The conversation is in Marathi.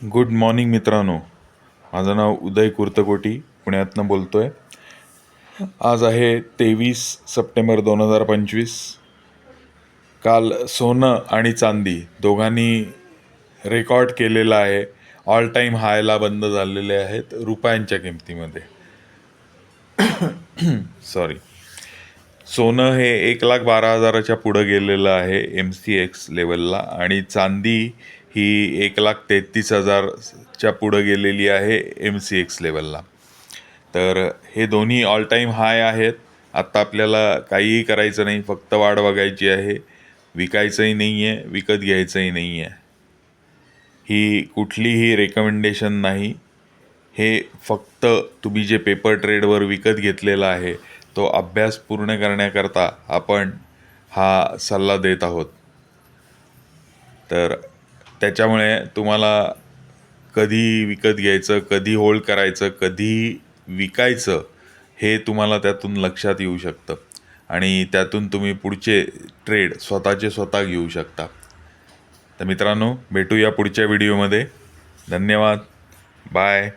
गुड मॉर्निंग मित्रांनो. माझं नाव उदय कुर्तकोटी पुण्यातनं बोलतो आहे आज आहे तेवीस सप्टेंबर दोन हजार पंचवीस. काल सोनं आणि चांदी दोघांनी रेकॉर्ड केलेलं आहे. ऑल टाईम हायला बंद झालेले आहेत रुपयांच्या किमतीमध्ये. सॉरी सोनं हे एक लाख बारा हजाराच्या पुढं गेलेलं आहे एम सी एक्स लेवलला आणि चांदी ही एक लाख तेहतीस हजारच्या पुढं गेलेली आहे एम सी एक्स लेवलला तर हे दोन्ही ऑल टाईम हाय आहेत. आत्ता आपल्याला काहीही करायचं नाही फक्त वाढ बघायची आहे. विकायचंही नाही आहे विकत घ्यायचंही नाही आहे ही कुठलीही रेकमेंडेशन नाही. हे फक्त तुम्ही जे पेपर ट्रेडवर विकत घेतलेला आहे तो अभ्यास पूर्ण करण्याकरता आपण हा सल्ला देत आहोत. तर त्याच्यामुळे तुम्हाला कधी विकत घ्यायचं कधी होल्ड करायचं कधी विकायचं हे तुम्हाला त्यातून लक्षात येऊ शकतं. आणि त्यातून तुम्ही पुढचे ट्रेड स्वतःचे स्वतः घेऊ शकता. तर मित्रांनो भेटूया पुढच्या व्हिडिओमध्ये धन्यवाद. बाय